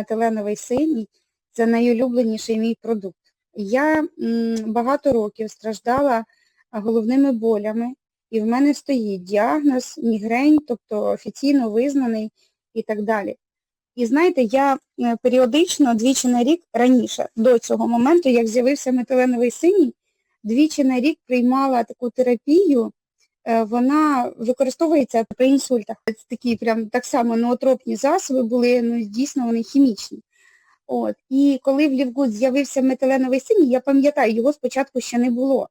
метиленовий синій це найулюбленіший мій продукт. Я багато років страждала головними болями, і в мене стоїть діагноз мігрень, тобто офіційно визнаний і так далі. І знаєте, я е, періодично двічі на рік раніше, до цього моменту, як з'явився метиленовий синій, двічі на рік приймала таку терапію, вона використовується при інсультах. Це такі прям так само ноотропні засоби були, ну дійсно вони хімічні. От. І коли в Лівгуд з'явився метиленовий синій, я пам'ятаю, його спочатку ще не було.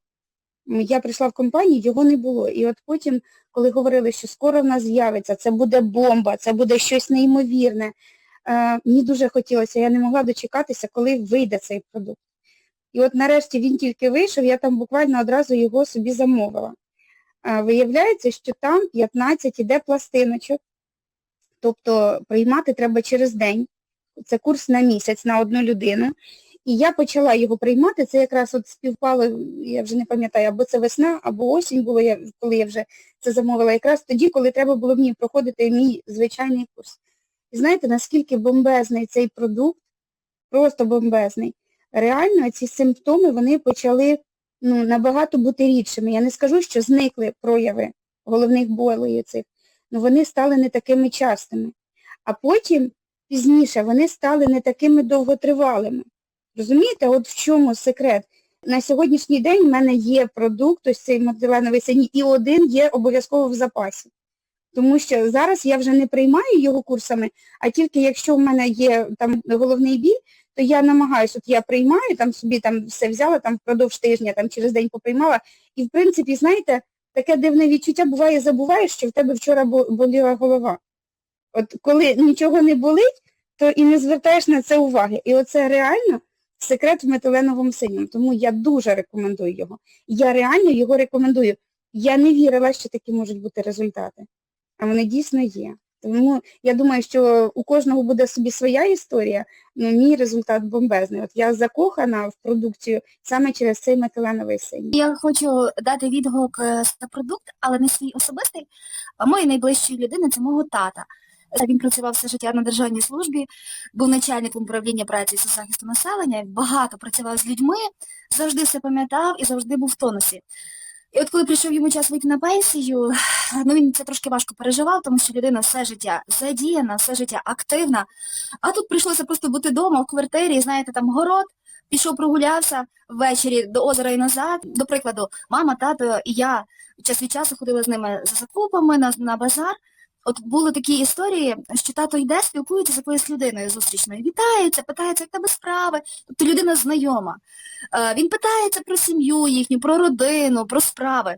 Я прийшла в компанію, його не було. І от потім, коли говорили, що скоро в нас з'явиться, це буде бомба, це буде щось неймовірне, е, мені дуже хотілося, я не могла дочекатися, коли вийде цей продукт. І от нарешті він тільки вийшов, я там буквально одразу його собі замовила. Виявляється, що там 15 іде пластиночок, тобто приймати треба через день. Це курс на місяць на одну людину. І я почала його приймати, це якраз от співпало, я вже не пам'ятаю, або це весна, або осінь було, я, коли я вже це замовила, якраз тоді, коли треба було мені проходити мій звичайний курс. І знаєте, наскільки бомбезний цей продукт, просто бомбезний. Реально ці симптоми вони почали ну, набагато бути рідшими. Я не скажу, що зникли прояви головних болей цих, але вони стали не такими частими. А потім, пізніше, вони стали не такими довготривалими. Розумієте, от в чому секрет? На сьогоднішній день в мене є продукт, ось цей мотиленовий синій, і один є обов'язково в запасі. Тому що зараз я вже не приймаю його курсами, а тільки якщо в мене є там головний біль, то я намагаюся, от я приймаю, там собі там все взяла, там впродовж тижня, там через день поприймала. І в принципі, знаєте, таке дивне відчуття буває, забуваєш, що в тебе вчора боліла голова. От коли нічого не болить, то і не звертаєш на це уваги. І оце реально секрет в метиленовому синьому. Тому я дуже рекомендую його. Я реально його рекомендую. Я не вірила, що такі можуть бути результати. А вони дійсно є. Тому я думаю, що у кожного буде собі своя історія, але мій результат бомбезний. От я закохана в продукцію саме через цей метиленовий синій. Я хочу дати відгук е, на продукт, але не свій особистий, а моєї найближчої людини це мого тата. Він працював все життя на державній службі, був начальником управління праці і соцзахисту населення, багато працював з людьми, завжди все пам'ятав і завжди був в тонусі. І от коли прийшов йому час вийти на пенсію, ну він це трошки важко переживав, тому що людина все життя задіяна, все життя активна. А тут прийшлося просто бути вдома в квартирі, знаєте, там город, пішов прогулявся ввечері до озера і назад. До прикладу, мама, тато і я час від часу ходили з ними за закупами на, на базар. От були такі історії, що тато йде, спілкується з якоюсь людиною зустрічною, вітається, питається, як тебе справи. Тобто людина знайома. Е, Він питається про сім'ю їхню, про родину, про справи.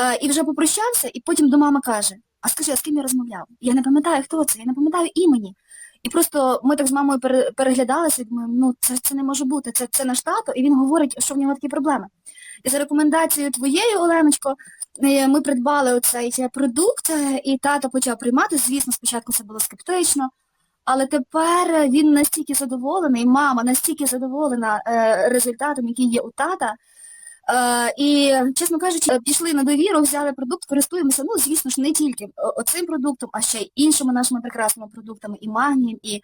Е, І вже попрощався, і потім до мами каже, а скажи, а з ким я розмовляв? Я не пам'ятаю, хто це, я не пам'ятаю імені. І просто ми так з мамою переглядалися і думаємо, ну це, це не може бути, це, це наш тато, і він говорить, що в нього такі проблеми. І за рекомендацією твоєї, Оленочко, е, ми придбали оцей продукт, е, і тато почав приймати. Звісно, спочатку це було скептично, але тепер він настільки задоволений, мама настільки задоволена результатом, який є у тата. Е, і, чесно кажучи, пішли на довіру, взяли продукт, користуємося, ну, звісно ж, не тільки о- оцим продуктом, а ще й іншими нашими прекрасними продуктами, і магнієм, і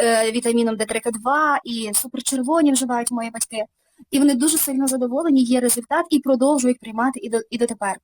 е, вітаміном Д3К2, і суперчервоні вживають мої батьки. І вони дуже сильно задоволені, є результат і продовжують приймати і, до, і дотепер.